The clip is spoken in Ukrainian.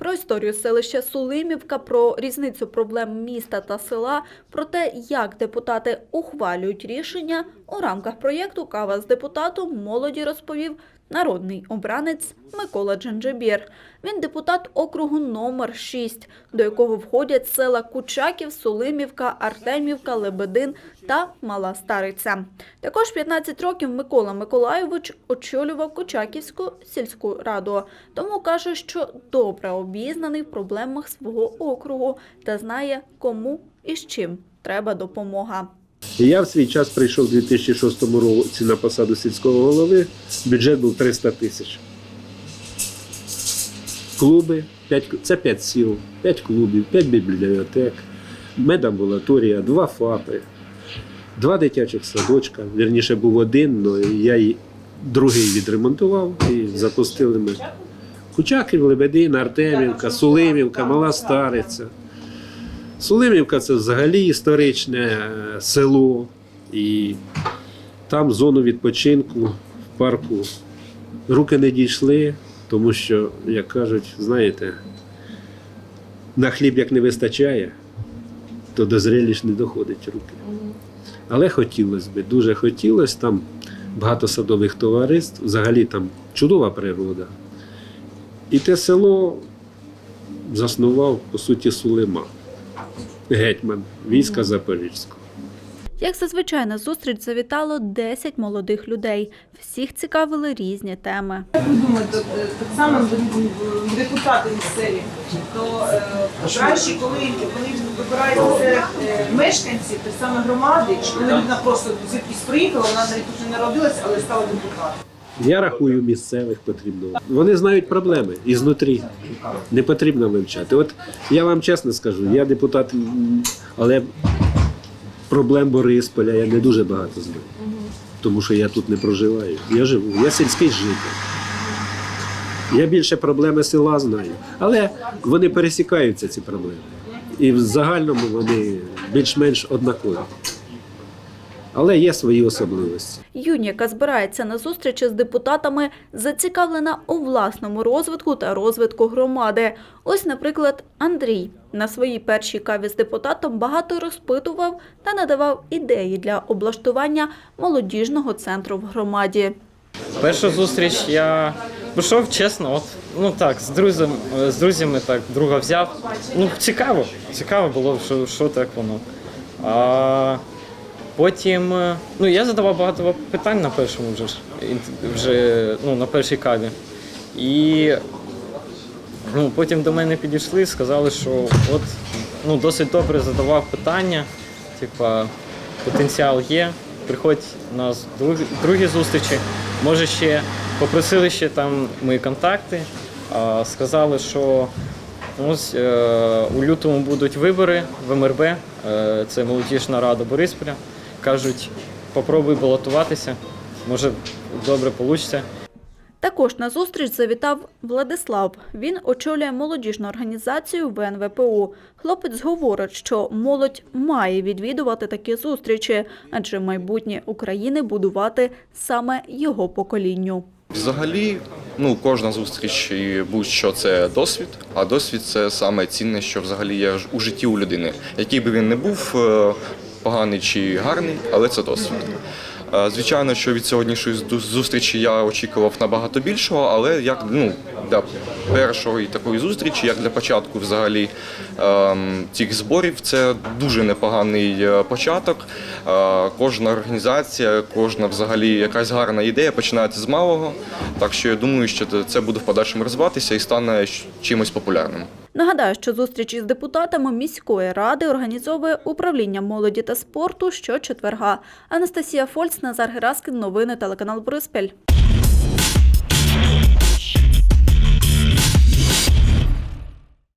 Про історію селища Сулимівка, про різницю проблем міста та села, про те, як депутати ухвалюють рішення у рамках проєкту Кава з депутатом молоді розповів народний обранець Микола Джанджебір. Він депутат округу номер 6, до якого входять села Кучаків, Сулимівка, Артемівка, Лебедин та Мала Стариця. Також 15 років Микола Миколайович очолював Кучаківську сільську раду, тому каже, що добре обізнаний в проблемах свого округу та знає, кому і з чим треба допомога. Я в свій час прийшов у 2006 році на посаду сільського голови. Бюджет був 300 тисяч. Клуби, 5, це 5 сіл, 5 клубів, 5 бібліотек, медамбулаторія, 2 ФАПи, 2 дитячих садочка. Вірніше був один, але я й другий відремонтував і запустили ми. Кучаків, Лебедин, Артемівка, Сулимівка, Мала Стариця. Сулимівка це взагалі історичне е, село, і там зону відпочинку в парку руки не дійшли, тому що, як кажуть, знаєте, на хліб як не вистачає, то до зрелищ не доходить руки. Але хотілося б, дуже хотілося, там багато садових товариств, взагалі там чудова природа. І те село заснував, по суті, Сулима гетьман війська Запорізького. Як зазвичай на зустріч завітало 10 молодих людей. Всіх цікавили різні теми. Як ви думаєте, е, так само депутати місцеві, то е, краще, коли вони вибираються е, так саме громади, чи коли людина просто звідкись приїхала, вона навіть тут не народилася, але стала депутатом. Я рахую, місцевих потрібно. Вони знають проблеми ізнутрі. Не потрібно вивчати. От я вам чесно скажу, я депутат, але проблем Борисполя я не дуже багато знаю. Тому що я тут не проживаю. Я живу, я сільський житель. Я більше проблеми села знаю. Але вони пересікаються, ці проблеми. І в загальному вони більш-менш однакові. Але є свої особливості. Юні, яка збирається на зустрічі з депутатами, зацікавлена у власному розвитку та розвитку громади. Ось, наприклад, Андрій на своїй першій каві з депутатом багато розпитував та надавав ідеї для облаштування молодіжного центру в громаді. Першу зустріч я пішов чесно, от ну так, з друзям, з друзями так друга взяв. Ну, цікаво, цікаво було, що, що так воно. А потім, е, ну я задавав багато питань на першому вже вже ну, на першій каві. І ну, потім до мене підійшли, сказали, що от ну, досить добре задавав питання, типа потенціал є, приходь на другі, зустрічі. Може ще попросили ще там мої контакти, а, сказали, що ось е, у лютому будуть вибори в МРБ, е, це молодіжна рада Борисполя. Кажуть, попробуй балотуватися, може добре вийде. Також на зустріч завітав Владислав. Він очолює молодіжну організацію ВНВПУ. Хлопець говорить, що молодь має відвідувати такі зустрічі, адже майбутнє України будувати саме його поколінню. Взагалі, ну кожна зустріч будь-що це досвід, а досвід це саме цінне, що взагалі є у житті у людини. Який би він не був, е, поганий чи гарний, але це досвід. Е, Звичайно, що від сьогоднішньої зустрічі я очікував набагато більшого, але як ну для першої такої зустрічі, як для початку, взагалі ем, цих зборів, це дуже непоганий е, початок. Е, Кожна організація, кожна взагалі якась гарна ідея починається з малого. Так що я думаю, що це буде в подальшому розвиватися і стане чимось популярним. Нагадаю, що зустріч із депутатами міської ради організовує управління молоді та спорту щочетверга. Анастасія Фольц, Назар Гераскін, новини телеканал Бориспіль.